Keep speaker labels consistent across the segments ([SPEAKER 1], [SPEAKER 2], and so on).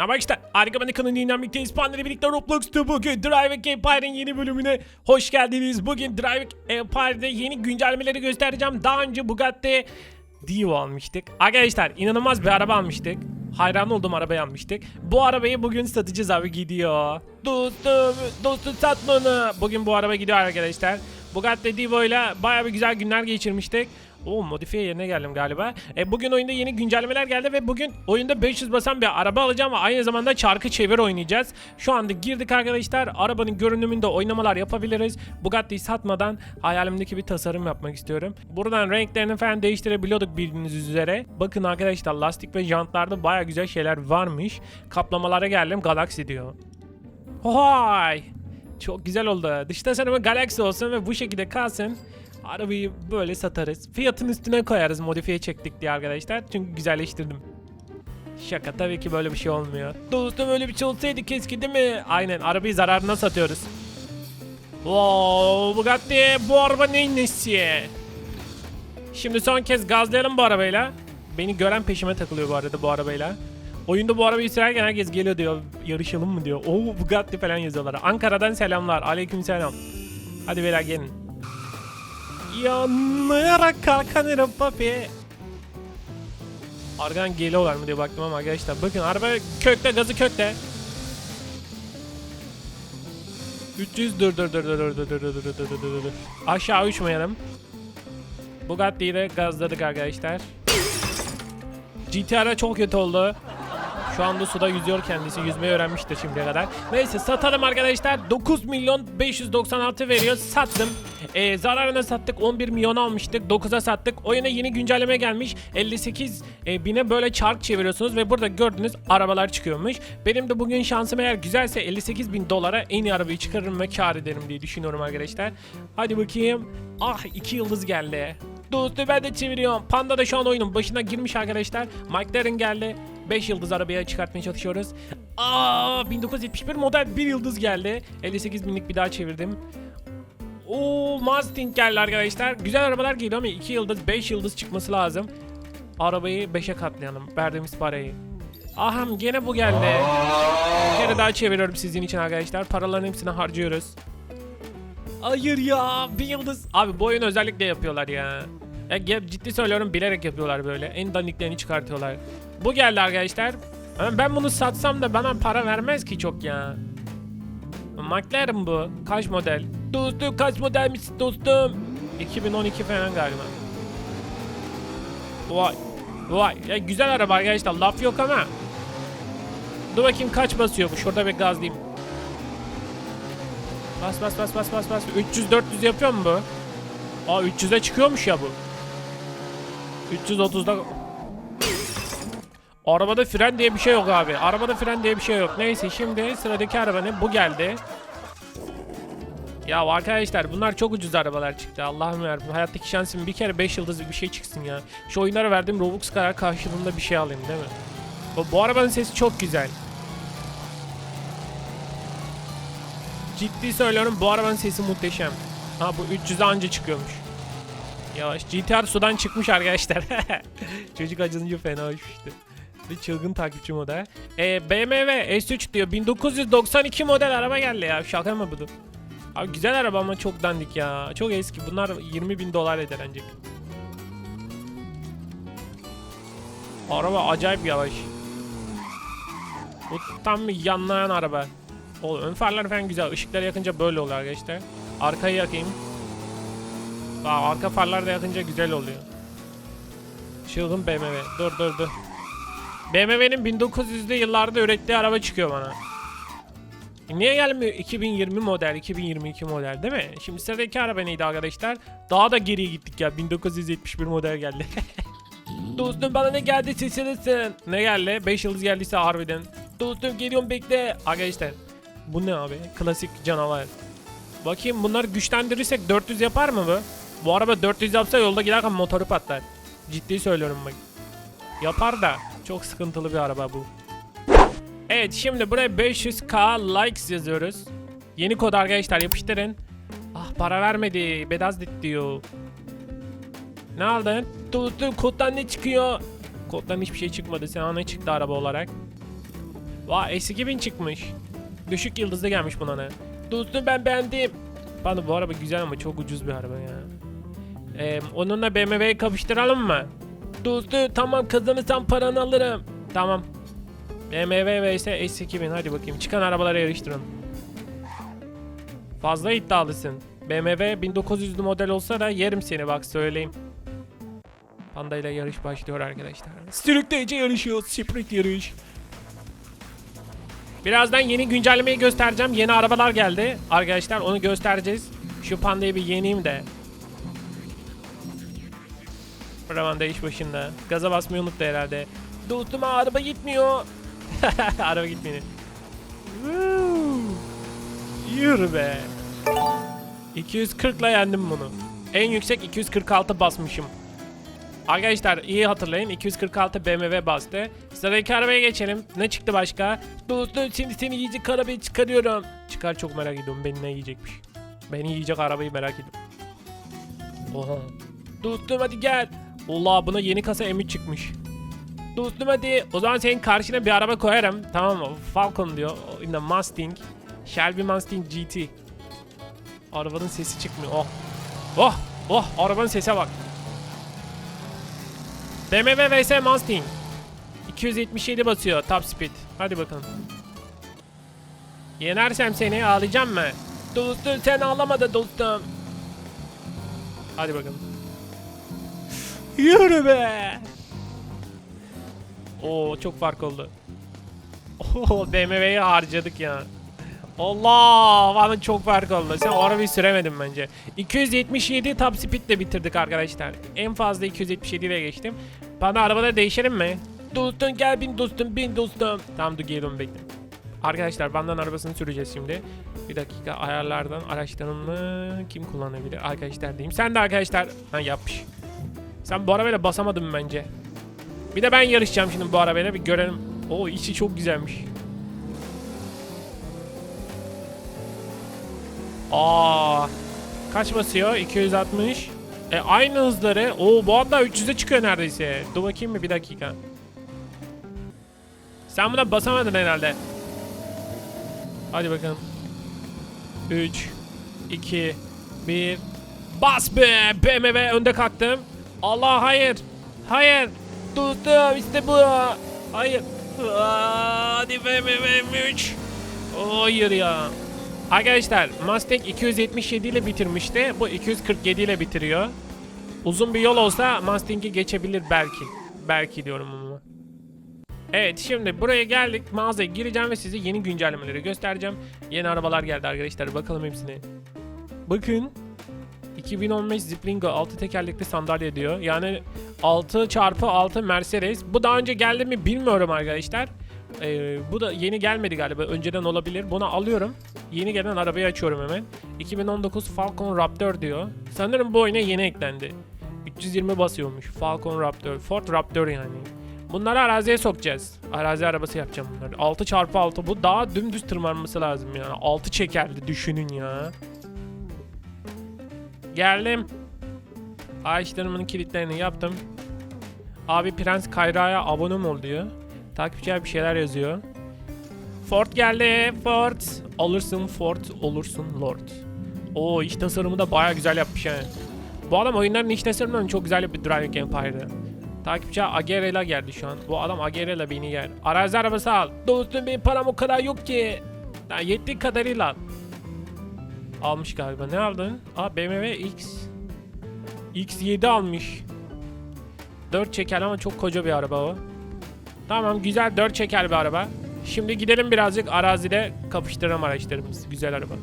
[SPEAKER 1] Ne bak işte harika bana kanalını dinlemekteyiz. Panderi birlikte Roblox'ta bugün Drive Empire'ın yeni bölümüne hoş geldiniz. Bugün Drive Empire'de yeni güncellemeleri göstereceğim. Daha önce Bugatti Dio almıştık. Arkadaşlar inanılmaz bir araba almıştık. Hayran olduğum arabayı almıştık. Bu arabayı bugün satacağız abi gidiyor. Dostum, dostum satma onu. Bugün bu araba gidiyor arkadaşlar. Bugatti Divo ile baya bir güzel günler geçirmiştik. O modifiye yerine geldim galiba. E, bugün oyunda yeni güncellemeler geldi ve bugün oyunda 500 basan bir araba alacağım ve aynı zamanda çarkı çevir oynayacağız. Şu anda girdik arkadaşlar. Arabanın görünümünde oynamalar yapabiliriz. Bugatti'yi satmadan hayalimdeki bir tasarım yapmak istiyorum. Buradan renklerini falan değiştirebiliyorduk bildiğiniz üzere. Bakın arkadaşlar lastik ve jantlarda baya güzel şeyler varmış. Kaplamalara geldim Galaxy diyor. Hoy! Çok güzel oldu. Dış tasarımı Galaxy olsun ve bu şekilde kalsın. Arabayı böyle satarız. Fiyatın üstüne koyarız modifiye çektik diye arkadaşlar. Çünkü güzelleştirdim. Şaka tabii ki böyle bir şey olmuyor. Dostum öyle bir şey olsaydı keşke değil mi? Aynen arabayı zararına satıyoruz. Wow Bugatti bu araba neyin nesi? Şimdi son kez gazlayalım bu arabayla. Beni gören peşime takılıyor bu arada bu arabayla. Oyunda bu arabayı sürerken herkes geliyor diyor. Yarışalım mı diyor. Oo Bugatti falan yazıyorlar. Ankara'dan selamlar. Aleyküm selam. Hadi beyler gelin. Yanlayarak kalkanırım papi. Arkadan geliyorlar mı diye baktım ama arkadaşlar bakın araba kökte gazı kökte. 300 dur dur dur dur dur dur dur dur dur dur dur. Aşağı uçmayalım. Bugatti'yi de gazladık arkadaşlar. GTR'a çok kötü oldu. Şu anda suda yüzüyor kendisi. Yüzmeyi öğrenmiştir şimdiye kadar. Neyse satalım arkadaşlar. 9 milyon 596 veriyor. Sattım. Ee, zararına sattık. 11 milyon almıştık. 9'a sattık. Oyuna yeni güncelleme gelmiş. 58 e, bine böyle çark çeviriyorsunuz ve burada gördüğünüz arabalar çıkıyormuş. Benim de bugün şansım eğer güzelse 58 bin dolara en iyi arabayı çıkarırım ve kar ederim diye düşünüyorum arkadaşlar. Hadi bakayım. Ah 2 yıldız geldi. Dostu ben de çeviriyorum. Panda da şu an oyunun başına girmiş arkadaşlar. McLaren geldi. 5 yıldız arabaya çıkartmaya çalışıyoruz. Aa 1971 model 1 yıldız geldi. 58 binlik bir daha çevirdim. Oo Mustang geldi arkadaşlar. Güzel arabalar geliyor ama 2 yıldız 5 yıldız çıkması lazım. Arabayı 5'e katlayalım. Verdiğimiz parayı. Aham gene bu geldi. Bir kere daha çeviriyorum sizin için arkadaşlar. Paraların hepsini harcıyoruz. Hayır ya bir yıldız. Abi bu oyunu özellikle yapıyorlar ya. Ya ciddi söylüyorum bilerek yapıyorlar böyle. En dandiklerini çıkartıyorlar. Bu geldi arkadaşlar. Ben bunu satsam da bana para vermez ki çok ya. McLaren bu. Kaç model? Dostum kaç modelmiş dostum? 2012 falan galiba. Vay. Vay. Ya güzel araba arkadaşlar. Laf yok ama. Dur bakayım kaç basıyor bu. Şurada bir gazlayayım. Bas bas bas bas bas bas. 300 400 yapıyor mu bu? Aa 300'e çıkıyormuş ya bu. 330'da Arabada fren diye bir şey yok abi. Arabada fren diye bir şey yok. Neyse şimdi sıradaki araba ne? Bu geldi. Ya arkadaşlar bunlar çok ucuz arabalar çıktı. Allah'ım yarabbim. Hayattaki şansım bir kere 5 yıldızlı bir şey çıksın ya. Şu oyunlara verdiğim Robux kadar karşılığında bir şey alayım değil mi? Bu, bu arabanın sesi çok güzel. Ciddi söylüyorum bu arabanın sesi muhteşem. Ha bu 300'e anca çıkıyormuş. Yavaş GTR sudan çıkmış arkadaşlar. Çocuk acınca fena uçmuştu. Çılgın takipçi model. Ee, BMW S3 diyor 1992 model araba geldi ya. Şaka mı bu? Abi güzel araba ama çok dandik ya. Çok eski. Bunlar 20 bin dolar eder ancak. Araba acayip yavaş. Bu tam bir yanlayan araba. O ön farlar falan güzel. Işıkları yakınca böyle oluyor arkadaşlar. Arkayı yakayım. Aa, arka farlar da yakınca güzel oluyor. Çılgın BMW. Dur dur dur. BMW'nin 1900'lü yıllarda ürettiği araba çıkıyor bana. Niye gelmiyor 2020 model, 2022 model değil mi? Şimdi sıradaki araba neydi arkadaşlar? Daha da geriye gittik ya. 1971 model geldi. Dostum bana ne geldi seslenirsin. Ne geldi? 5 yıldız geldiyse harbiden. Dostum geliyorum bekle. Arkadaşlar bu ne abi? Klasik canavar. Bakayım bunları güçlendirirsek 400 yapar mı bu? Bu araba 400 yapsa yolda giderken motoru patlar. Ciddi söylüyorum bak. Yapar da çok sıkıntılı bir araba bu. Evet şimdi buraya 500k likes yazıyoruz. Yeni kod arkadaşlar yapıştırın. Ah para vermedi. Bedaz diyor. Ne aldın? Tuttum koddan ne çıkıyor? Koddan hiçbir şey çıkmadı. Sana ne çıktı araba olarak? Vay S2000 çıkmış. Düşük yıldızda gelmiş buna ne? Dostum ben beğendim. Bana bu araba güzel ama çok ucuz bir araba ya. Ee, onunla BMW'yi kapıştıralım mı? Dostum tamam kazanırsam paranı alırım. Tamam. BMW vs S2000 hadi bakayım. Çıkan arabalara yarıştırın. Fazla iddialısın. BMW 1900'lü model olsa da yerim seni bak söyleyeyim. Panda ile yarış başlıyor arkadaşlar. Sürükleyici yarışıyor. Sprint yarış. Birazdan yeni güncellemeyi göstereceğim. Yeni arabalar geldi. Arkadaşlar onu göstereceğiz. Şu pandayı bir yeneyim de. Buraman da iş başında. Gaza basmayı unuttu herhalde. Dostum araba gitmiyor. araba. Woo. Yürü be. 240 ile yendim bunu. En yüksek 246 basmışım. Arkadaşlar iyi hatırlayın 246 BMW bastı. Sıradaki arabaya geçelim. Ne çıktı başka? Dostum şimdi seni yiyecek arabayı çıkarıyorum. Çıkar çok merak ediyorum beni ne yiyecekmiş. Beni yiyecek arabayı merak ediyorum. Oha. Dostum hadi gel. Allah buna yeni kasa M3 çıkmış. Hadi. O zaman senin karşına bir araba koyarım. Tamam mı? Falcon diyor. Yine Mustang. Shelby Mustang GT. Arabanın sesi çıkmıyor. Oh. Oh. Oh. Arabanın sese bak. BMW vs Mustang. 277 basıyor top speed. Hadi bakalım. Yenersem seni ağlayacağım mı? Dostum sen ağlama dostum. Hadi bakalım. Yürü be. Oo çok fark oldu. Oo BMW'yi harcadık ya. Allah bana çok fark oldu. Sen arabayı süremedin bence. 277 top speed ile bitirdik arkadaşlar. En fazla 277 ile geçtim. Bana arabada değişelim mi? Dostum gel bin dostum bin dostum. Tamam dur geliyorum bekle. Arkadaşlar bandan arabasını süreceğiz şimdi. Bir dakika ayarlardan araçlarını kim kullanabilir? Arkadaşlar diyeyim. Sen de arkadaşlar. Ha yapmış. Sen bu arabayla basamadın bence. Bir de ben yarışacağım şimdi bu arabayla bir görelim. Oo içi çok güzelmiş. Aa, kaç basıyor? 260. E aynı hızları. Oo bu anda 300'e çıkıyor neredeyse. Dur bakayım mı bir dakika. Sen buna basamadın herhalde. Hadi bakalım. 3 2 1 Bas be! BMW önde kalktım. Allah hayır. Hayır. Tuttum işte bu. Hayır. Aa, Hadi BMW 3. Hayır ya. Arkadaşlar Mustang 277 ile bitirmişti. Bu 247 ile bitiriyor. Uzun bir yol olsa Mustang'i geçebilir belki. Belki diyorum ama. Evet şimdi buraya geldik. Mağazaya gireceğim ve size yeni güncellemeleri göstereceğim. Yeni arabalar geldi arkadaşlar. Bakalım hepsine. Bakın. 2015 Ziplingo 6 tekerlekli sandalye diyor. Yani 6 çarpı 6 Mercedes. Bu daha önce geldi mi bilmiyorum arkadaşlar. Ee, bu da yeni gelmedi galiba. Önceden olabilir. Bunu alıyorum. Yeni gelen arabayı açıyorum hemen. 2019 Falcon Raptor diyor. Sanırım bu oyuna yeni eklendi. 320 basıyormuş. Falcon Raptor. Ford Raptor yani. Bunları araziye sokacağız. Arazi arabası yapacağım bunları. 6 çarpı 6 bu daha dümdüz tırmanması lazım yani. 6 çekerli düşünün ya. Geldim. Ağaçlarımın kilitlerini yaptım. Abi Prens Kayra'ya abone ol diyor. Takipçiler bir şeyler yazıyor. Ford geldi. Ford. Olursun Ford, olursun Lord. Oo iç tasarımı da baya güzel yapmış yani. Bu adam oyunların iç tasarımlarını çok güzel yapıyor Driving Empire'da. Takipçi Agerela geldi şu an. Bu adam Agerela beni yer. Arazi arabası al. Dostum benim param o kadar yok ki. Ya yettiği kadarıyla al. Almış galiba. Ne aldın? Aa BMW X. X7 almış. 4 çeker ama çok koca bir araba o. Tamam güzel 4 çeker bir araba. Şimdi gidelim birazcık arazide kapıştıralım araçlarımız. Güzel araba.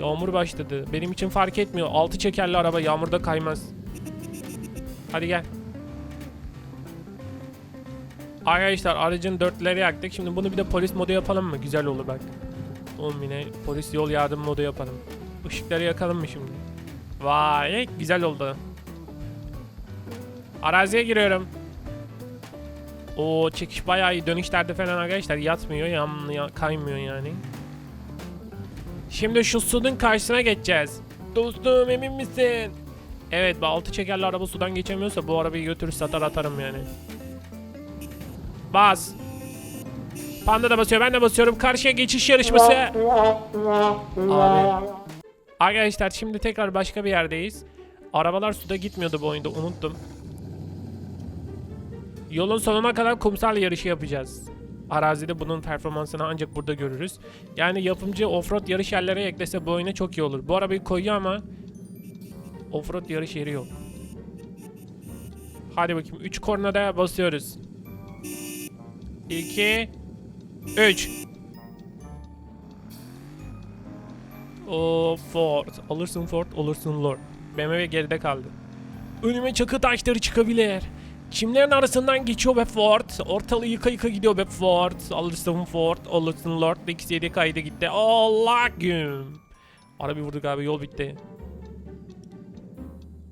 [SPEAKER 1] Yağmur başladı. Benim için fark etmiyor. 6 çekerli araba yağmurda kaymaz. Hadi gel. Arkadaşlar aracın dörtleri yaktık. Şimdi bunu bir de polis modu yapalım mı? Güzel olur bak. Oğlum yine polis yol yardım modu yapalım. Işıkları yakalım mı şimdi? Vay güzel oldu. Araziye giriyorum. O çekiş bayağı iyi. Dönüşlerde falan arkadaşlar yatmıyor, yan, ya- kaymıyor yani. Şimdi şu sudun karşısına geçeceğiz. Dostum emin misin? Evet bu altı çekerli araba sudan geçemiyorsa bu arabayı götürür satar atarım yani. Bas. Panda da basıyor ben de basıyorum. Karşıya geçiş yarışması. Abi. Arkadaşlar şimdi tekrar başka bir yerdeyiz. Arabalar suda gitmiyordu bu oyunda unuttum. Yolun sonuna kadar kumsal yarışı yapacağız. Arazide bunun performansını ancak burada görürüz. Yani yapımcı offroad yarış yerlere eklese bu oyuna çok iyi olur. Bu arabayı koyuyor ama offroad yarış yeri yok. Hadi bakayım 3 kornada basıyoruz. 2 3 O Ford. Alırsın Ford, alırsın Lord. BMW geride kaldı. Önüme çakı taşları çıkabilir. Çimlerin arasından geçiyor be Ford. Ortalığı yıka yıka gidiyor be Ford. Alırsın Ford, alırsın Lord. İkisi de kaydı gitti. Allah gün. Araba vurduk abi yol bitti.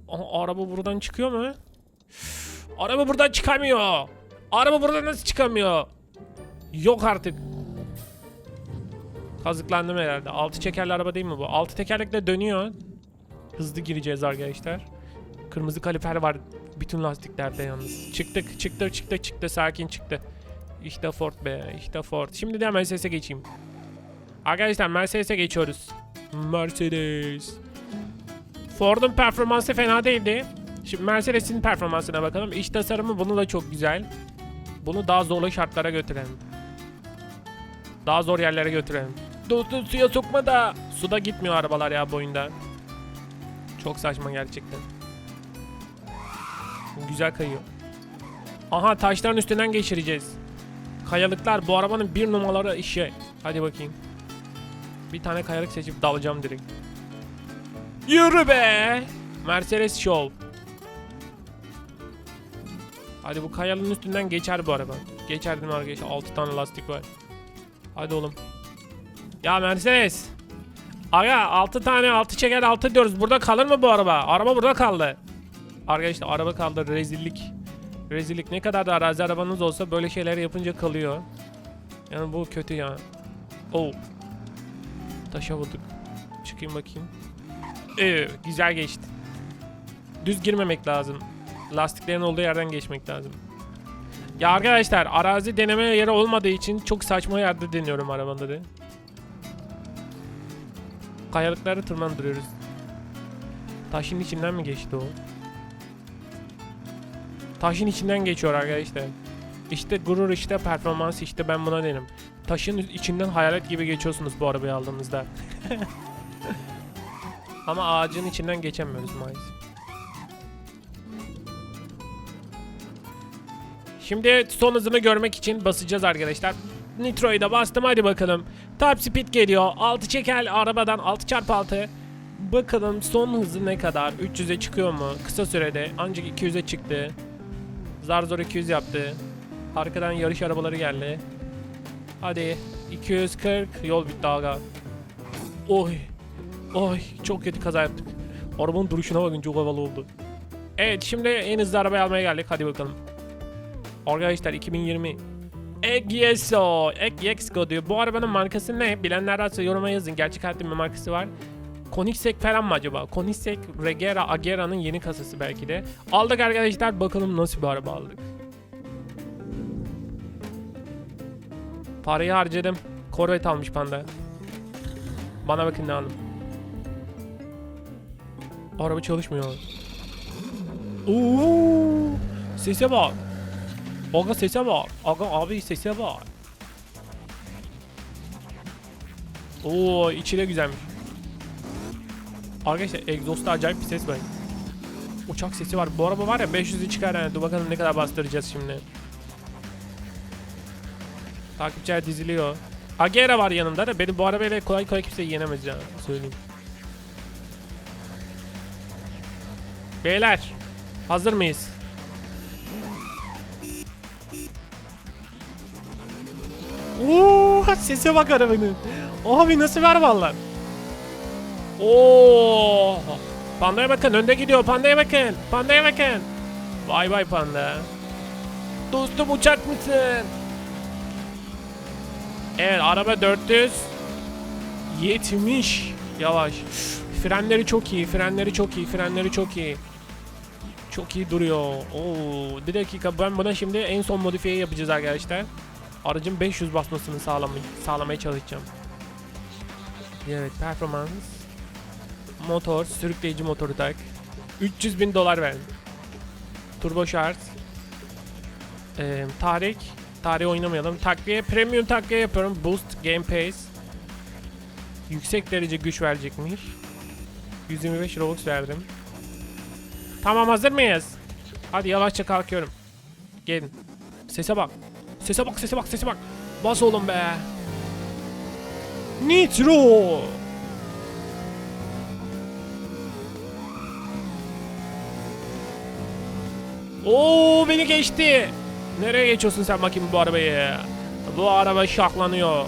[SPEAKER 1] Aha, araba buradan çıkıyor mu? Araba buradan çıkamıyor. Araba buradan nasıl çıkamıyor? Yok artık. Kazıklandım herhalde. Altı çekerli araba değil mi bu? Altı tekerlekle dönüyor. Hızlı gireceğiz arkadaşlar. Kırmızı kaliper var bütün lastiklerde yalnız. Çıktık, çıktı, çıktı, çıktı. Sakin çıktı. İşte Ford be, işte Ford. Şimdi de Mercedes'e geçeyim. Arkadaşlar Mercedes'e geçiyoruz. Mercedes. Ford'un performansı fena değildi. Şimdi Mercedes'in performansına bakalım. İç tasarımı bunu da çok güzel. Bunu daha zorlu şartlara götürelim. Daha zor yerlere götürelim. Dostum suya sokma da. Suda gitmiyor arabalar ya bu oyunda. Çok saçma gerçekten. Güzel kayıyor. Aha taşların üstünden geçireceğiz. Kayalıklar bu arabanın bir numaraları işi. Hadi bakayım. Bir tane kayalık seçip dalacağım direkt. Yürü be! Mercedes Show. Hadi bu kayalığın üstünden geçer bu araba. Geçer değil mi arkadaşlar? 6 tane lastik var. Hadi oğlum. Ya Mercedes. Aga 6 tane 6 çeker 6 diyoruz. Burada kalır mı bu araba? Araba burada kaldı. Arkadaşlar araba kaldı. Rezillik. Rezillik. Ne kadar da arazi arabanız olsa böyle şeyler yapınca kalıyor. Yani bu kötü ya. Oh. Taşa vurduk. Çıkayım bakayım. Ee, güzel geçti. Düz girmemek lazım. Lastiklerin olduğu yerden geçmek lazım. Ya arkadaşlar arazi deneme yeri olmadığı için çok saçma yerde deniyorum arabaları. Kayalıkları tırmandırıyoruz. Taşın içinden mi geçti o? Taşın içinden geçiyor arkadaşlar. İşte gurur işte performans işte ben buna derim. Taşın içinden hayalet gibi geçiyorsunuz bu arabayı aldığınızda. Ama ağacın içinden geçemiyoruz maalesef. Şimdi son hızını görmek için basacağız arkadaşlar. Nitro'yu da bastım hadi bakalım. Top speed geliyor. 6 çeker arabadan 6 çarpı 6. Bakalım son hızı ne kadar? 300'e çıkıyor mu? Kısa sürede ancak 200'e çıktı. Zar zor 200 yaptı. Arkadan yarış arabaları geldi. Hadi 240 yol bitti aga. Oy. Oy çok kötü kaza yaptık. Arabanın duruşuna bakın çok havalı oldu. Evet şimdi en hızlı arabayı almaya geldik hadi bakalım. Arkadaşlar 2020 Egyeso Egyexco diyor. Bu arabanın markası ne? Bilenler varsa yoruma yazın. Gerçek hayatta bir markası var. Koenigsegg falan mı acaba? Koenigsegg Regera Agera'nın yeni kasası belki de. Aldık arkadaşlar. Bakalım nasıl bir araba aldık. Parayı harcadım. Corvette almış panda. Bana bakın ne aldım. Araba çalışmıyor. Oo! Sese bak. Aga sese bak. Aga abi sese bak. Oo içi de güzelmiş. Arkadaşlar egzosta acayip bir ses var. Uçak sesi var. Bu araba var ya 500'ü çıkar yani. Dur bakalım ne kadar bastıracağız şimdi. Takipçiler diziliyor. Agera var yanımda da benim bu arabayla kolay kolay kimse yenemez ya. Söyleyeyim. Beyler. Hazır mıyız? Oo, sese bak arabanın. Abi nasıl araba lan? Oo! Pandaya bakın önde gidiyor. Pandaya bakın. Pandaya bakın. Vay vay panda. Dostum uçak mısın? Evet araba 400 70 yavaş. Frenleri çok iyi. Frenleri çok iyi. Frenleri çok iyi. Çok iyi duruyor. Oo, bir dakika ben buna şimdi en son modifiye yapacağız arkadaşlar. Aracın 500 basmasını sağlamaya, sağlamaya çalışacağım. Evet performans. Motor, sürükleyici motoru tak. 300 bin dolar verdim. Turbo şarj. Ee, tarih. Tarih oynamayalım. Takviye, premium takviye yapıyorum. Boost, game pace. Yüksek derece güç verecekmiş. 125 Robux verdim. Tamam hazır mıyız? Hadi yavaşça kalkıyorum. Gelin. Sese bak. Sese bak, sese bak, sese bak. Bas oğlum be. Nitro. Oo beni geçti. Nereye geçiyorsun sen bakayım bu arabayı? Bu araba şaklanıyor.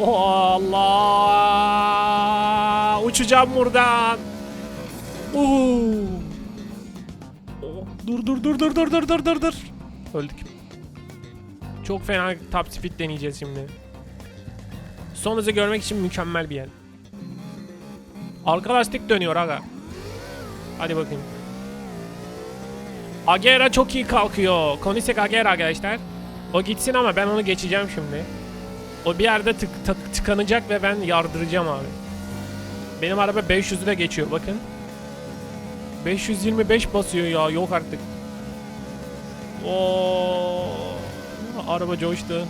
[SPEAKER 1] Oh Allah! Uçacağım buradan. Oo. Oh, dur dur dur dur dur dur dur dur. Öldük. Çok fena top speed deneyeceğiz şimdi. Son hızı görmek için mükemmel bir yer. Arka lastik dönüyor aga. Hadi bakayım. Agera çok iyi kalkıyor. Konisek Agera arkadaşlar. O gitsin ama ben onu geçeceğim şimdi. O bir yerde tık, tık- tıkanacak ve ben yardıracağım abi. Benim araba 500'ü de geçiyor bakın. 525 basıyor ya yok artık. Oo, araba coştu.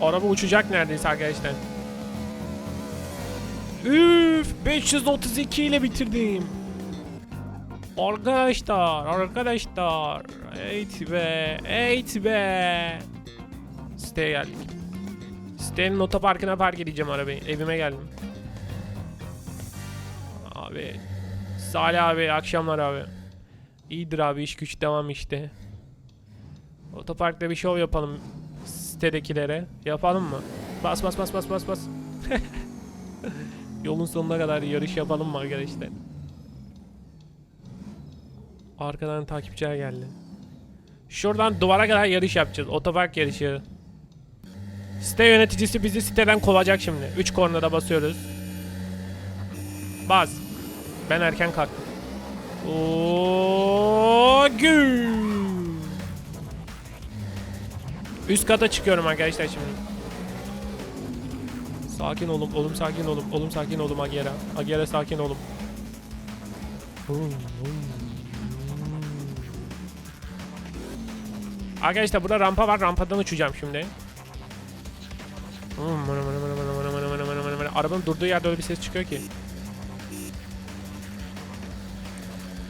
[SPEAKER 1] Araba uçacak neredeyse arkadaşlar. Üf 532 ile bitirdim. Arkadaşlar, arkadaşlar. Eğit be, eğit be. Siteye geldik. Sitenin otoparkına park edeceğim arabayı. Evime geldim. Abi. Salih abi, akşamlar abi. İyidir abi, iş güç devam işte. Otoparkta bir şov yapalım sitedekilere. Yapalım mı? Bas bas bas bas bas bas. Yolun sonuna kadar yarış yapalım mı arkadaşlar? Arkadan takipçiler geldi. Şuradan duvara kadar yarış yapacağız. Otopark yarışı. Site yöneticisi bizi siteden kovacak şimdi. 3 kornada basıyoruz. Bas. Ben erken kalktım. Üst kata çıkıyorum arkadaşlar şimdi. Sakin olun, oğlum sakin olun, oğlum sakin olun Agera. Agera sakin olun. Arkadaşlar burada rampa var, rampadan uçacağım şimdi. Hmm, Arabanın durduğu yerde öyle bir ses çıkıyor ki.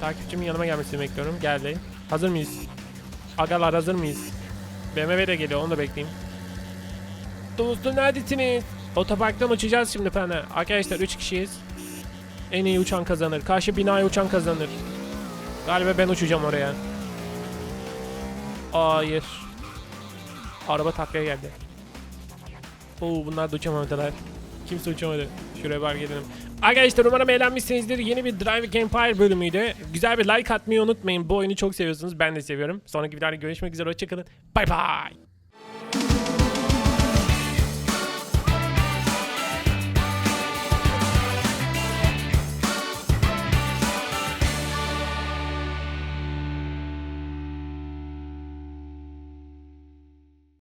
[SPEAKER 1] Takipçimin yanıma gelmesini bekliyorum. Geldi. Hazır mıyız? Agalar hazır mıyız? BMW de geliyor onu da bekleyeyim. Dostum neredesiniz? Otoparktan uçacağız şimdi falan. Arkadaşlar 3 kişiyiz. En iyi uçan kazanır. Karşı binaya uçan kazanır. Galiba ben uçacağım oraya. Hayır. Araba taklaya geldi. Oo bunlar da uçamadılar. Kimse uçamadı. Şuraya park edelim. Arkadaşlar umarım eğlenmişsinizdir. Yeni bir Drive Empire bölümüydü. Güzel bir like atmayı unutmayın. Bu oyunu çok seviyorsunuz. Ben de seviyorum. Sonraki videoda görüşmek üzere. Hoşçakalın. Bay bay.